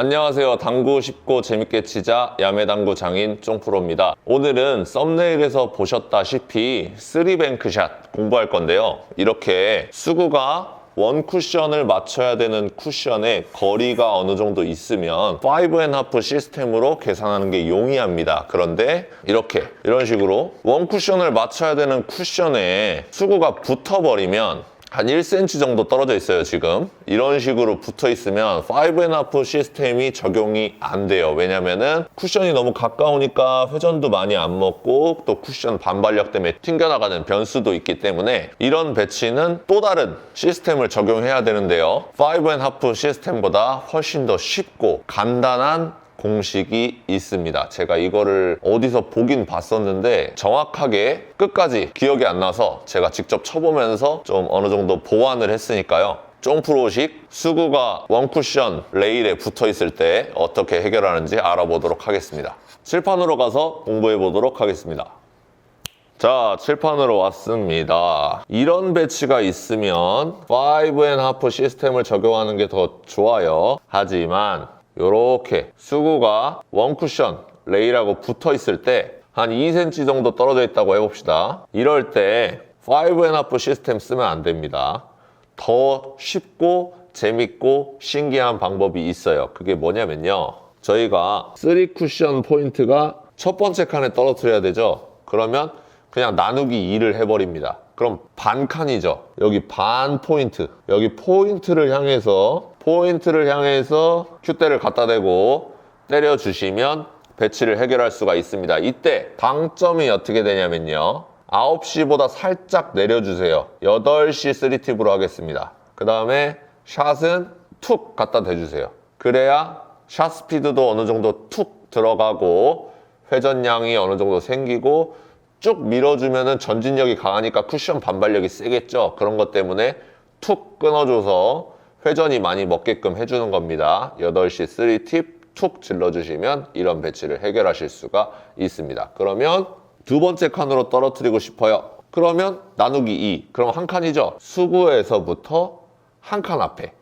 안녕하세요. 당구 쉽고 재밌게 치자 야매당구 장인 쫑프로입니다. 오늘은 썸네일에서 보셨다시피 3뱅크샷 공부할 건데요. 이렇게 수구가 원 쿠션을 맞춰야 되는 쿠션의 거리가 어느 정도 있으면 5&1 시스템으로 계산하는 게 용이합니다. 그런데 이렇게 이런 식으로 원 쿠션을 맞춰야 되는 쿠션에 수구가 붙어버리면 한 1cm 정도 떨어져 있어요, 지금. 이런 식으로 붙어 있으면 5&1 시스템이 적용이 안 돼요. 왜냐면은 쿠션이 너무 가까우니까 회전도 많이 안 먹고 또 쿠션 반발력 때문에 튕겨나가는 변수도 있기 때문에 이런 배치는 또 다른 시스템을 적용해야 되는데요. 5&1 시스템보다 훨씬 더 쉽고 간단한 공식이 있습니다. 제가 이거를 어디서 보긴 봤었는데 정확하게 끝까지 기억이 안 나서 제가 직접 쳐보면서 좀 어느 정도 보완을 했으니까요. 쫑프로식 수구가 원쿠션 레일에 붙어 있을 때 어떻게 해결하는지 알아보도록 하겠습니다. 칠판으로 가서 공부해 보도록 하겠습니다. 자, 칠판으로 왔습니다. 이런 배치가 있으면 5&1 시스템을 적용하는 게 더 좋아요. 하지만 이렇게 수구가 원쿠션 레일하고 붙어 있을 때 한 2cm 정도 떨어져 있다고 해봅시다. 이럴 때 5&1 시스템 쓰면 안 됩니다. 더 쉽고 재밌고 신기한 방법이 있어요. 그게 뭐냐면요. 저희가 3쿠션 포인트가 첫 번째 칸에 떨어뜨려야 되죠. 그러면 그냥 나누기 2를 해버립니다. 그럼 반 칸이죠. 여기 반 포인트. 여기 포인트를 향해서 포인트를 향해서 큐대를 갖다 대고 때려주시면 배치를 해결할 수가 있습니다. 이때 방점이 어떻게 되냐면요. 9시보다 살짝 내려주세요. 8시 3팁으로 하겠습니다. 그 다음에 샷은 툭 갖다 대주세요. 그래야 샷 스피드도 어느 정도 툭 들어가고 회전량이 어느 정도 생기고 쭉 밀어주면은 전진력이 강하니까 쿠션 반발력이 세겠죠. 그런 것 때문에 툭 끊어줘서 회전이 많이 먹게끔 해주는 겁니다. 8시 3팁 툭 질러주시면 이런 배치를 해결하실 수가 있습니다. 그러면 두 번째 칸으로 떨어뜨리고 싶어요. 그러면 나누기 2. 그럼 한 칸이죠. 수구에서부터 한 칸 앞에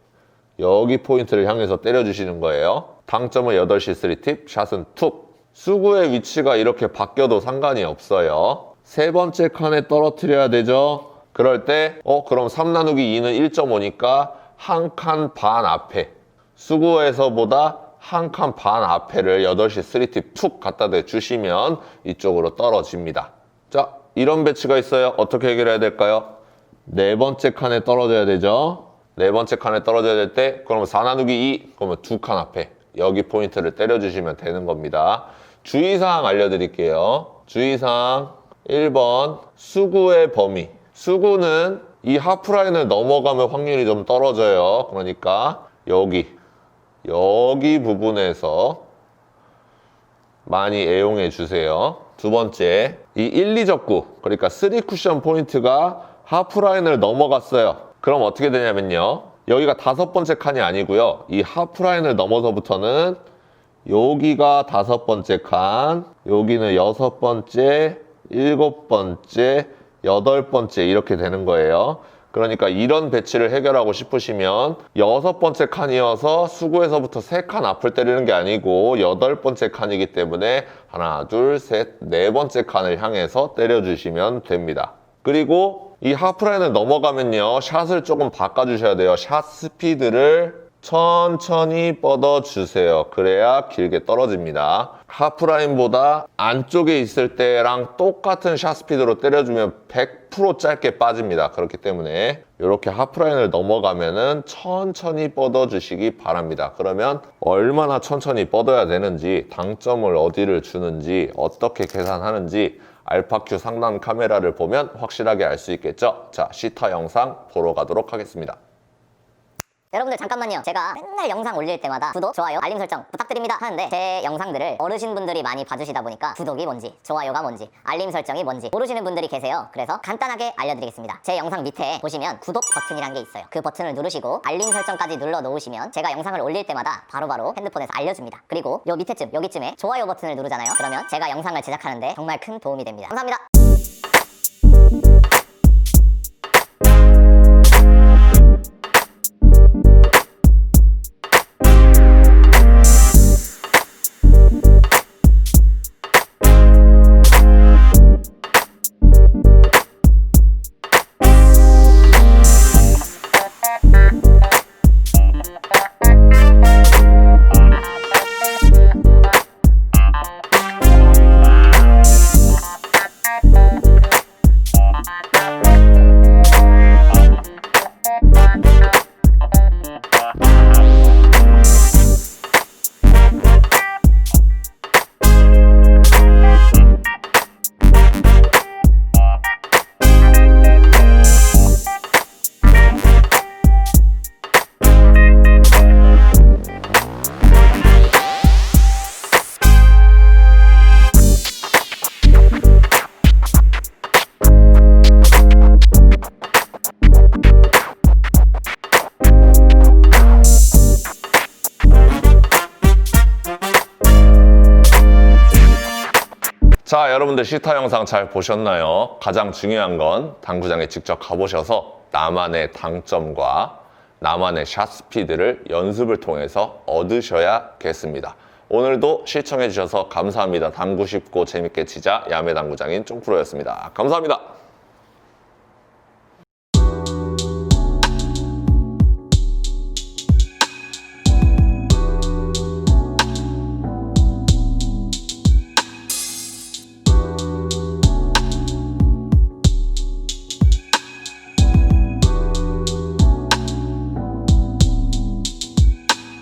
여기 포인트를 향해서 때려주시는 거예요. 당점은 8시 3팁, 샷은 툭. 수구의 위치가 이렇게 바뀌어도 상관이 없어요. 세 번째 칸에 떨어뜨려야 되죠. 그럴 때, 어, 그럼 3 나누기 2는 1.5니까 한 칸 반 앞에. 수구에서보다 한 칸 반 앞에를 8시 3팁 툭 갖다 대 주시면 이쪽으로 떨어집니다. 자, 이런 배치가 있어요. 어떻게 해결해야 될까요? 네 번째 칸에 떨어져야 되죠. 네 번째 칸에 떨어져야 될 때, 그러면 4 나누기 2, 그러면 두 칸 앞에 여기 포인트를 때려주시면 되는 겁니다. 주의사항 알려드릴게요. 주의사항 1번, 수구의 범위. 수구는 이 하프라인을 넘어가면 확률이 좀 떨어져요. 그러니까 여기, 여기 부분에서 많이 애용해 주세요. 두 번째, 이 1, 2적구, 그러니까 3쿠션 포인트가 하프라인을 넘어갔어요. 그럼 어떻게 되냐면요. 여기가 다섯 번째 칸이 아니고요. 이 하프라인을 넘어서부터는 여기가 다섯 번째 칸, 여기는 여섯 번째, 일곱 번째, 여덟 번째 이렇게 되는 거예요. 그러니까 이런 배치를 해결하고 싶으시면 여섯 번째 칸이어서 수구에서부터 세 칸 앞을 때리는 게 아니고 여덟 번째 칸이기 때문에 하나, 둘, 셋, 네 번째 칸을 향해서 때려주시면 됩니다. 그리고 이 하프라인을 넘어가면요. 샷을 조금 바꿔주셔야 돼요. 샷 스피드를 천천히 뻗어주세요. 그래야 길게 떨어집니다. 하프라인보다 안쪽에 있을 때랑 똑같은 샷 스피드로 때려주면 100% 짧게 빠집니다. 그렇기 때문에 이렇게 하프라인을 넘어가면은 천천히 뻗어주시기 바랍니다. 그러면 얼마나 천천히 뻗어야 되는지, 당점을 어디를 주는지, 어떻게 계산하는지 알파큐 상단 카메라를 보면 확실하게 알 수 있겠죠? 자, 시타 영상 보러 가도록 하겠습니다. 여러분들 잠깐만요. 제가 맨날 영상 올릴 때마다 구독, 좋아요, 알림 설정 부탁드립니다 하는데 제 영상들을 어르신분들이 많이 봐주시다 보니까 구독이 뭔지, 좋아요가 뭔지, 알림 설정이 뭔지 모르시는 분들이 계세요. 그래서 간단하게 알려드리겠습니다. 제 영상 밑에 보시면 구독 버튼이란 게 있어요. 그 버튼을 누르시고 알림 설정까지 눌러 놓으시면 제가 영상을 올릴 때마다 바로바로 핸드폰에서 알려줍니다. 그리고 요 밑에쯤, 여기쯤에 좋아요 버튼을 누르잖아요. 그러면 제가 영상을 제작하는데 정말 큰 도움이 됩니다. 감사합니다. 자, 여러분들 시타 영상 잘 보셨나요? 가장 중요한 건 당구장에 직접 가보셔서 나만의 당점과 나만의 샷 스피드를 연습을 통해서 얻으셔야겠습니다. 오늘도 시청해주셔서 감사합니다. 당구 쉽고 재밌게 치자 야매 당구장인 쫑프로였습니다. 감사합니다.